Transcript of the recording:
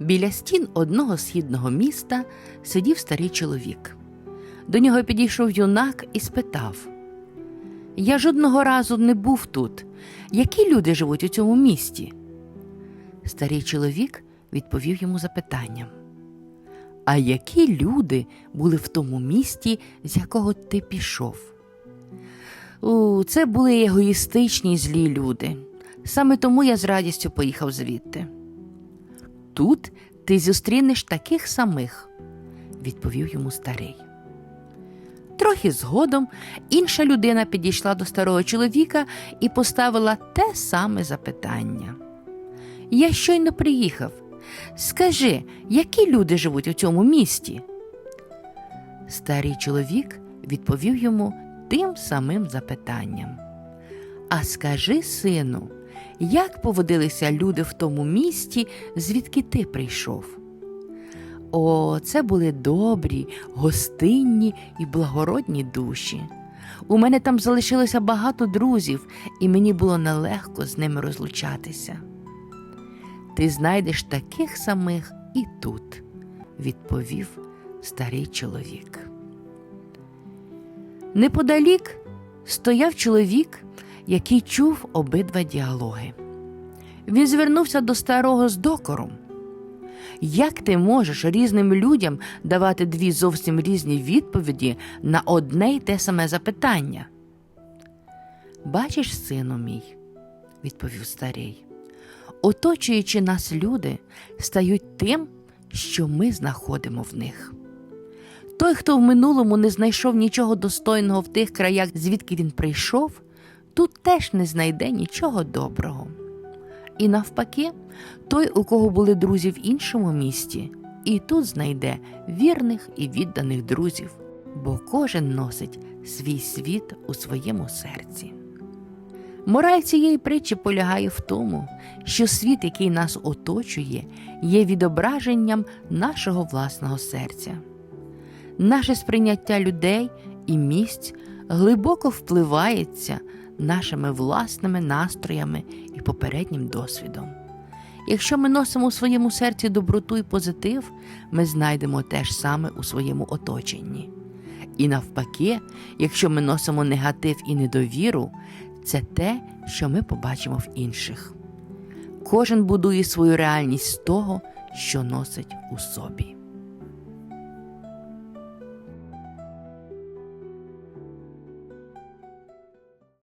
Біля стін одного східного міста сидів старий чоловік. До нього підійшов юнак і спитав: Я жодного разу не був тут. Які люди живуть у цьому місті? Старий чоловік відповів йому запитанням. А які люди були в тому місті, з якого ти пішов? У, це були егоїстичні злі люди. Саме тому я з радістю поїхав звідти. Тут ти зустрінеш таких самих, відповів йому старий. Трохи згодом інша людина підійшла до старого чоловіка і поставила те саме запитання. Я щойно приїхав. Скажи, які люди живуть у цьому місті? Старий чоловік відповів йому тим самим запитанням. А скажи, сину, як поводилися люди в тому місті, звідки ти прийшов? О, це були добрі, гостинні і благородні душі. У мене там залишилося багато друзів, і мені було нелегко з ними розлучатися. Ти знайдеш таких самих і тут, відповів старий чоловік. Неподалік стояв чоловік, який чув обидва діалоги. Він звернувся до старого з докором. Як ти можеш різним людям давати дві зовсім різні відповіді на одне й те саме запитання? Бачиш, сину мій, відповів старий, оточуючи нас люди, стають тим, що ми знаходимо в них. Той, хто в минулому не знайшов нічого достойного в тих краях, звідки він прийшов, тут теж не знайде нічого доброго. І навпаки, той, у кого були друзі в іншому місті, і тут знайде вірних і відданих друзів, бо кожен носить свій світ у своєму серці. Мораль цієї притчі полягає в тому, що світ, який нас оточує, є відображенням нашого власного серця. Наше сприйняття людей і місць глибоко впливається нашими власними настроями і попереднім досвідом. Якщо ми носимо у своєму серці доброту і позитив, ми знайдемо те ж саме у своєму оточенні. І навпаки, якщо ми носимо негатив і недовіру, це те, що ми побачимо в інших. Кожен будує свою реальність з того, що носить у собі.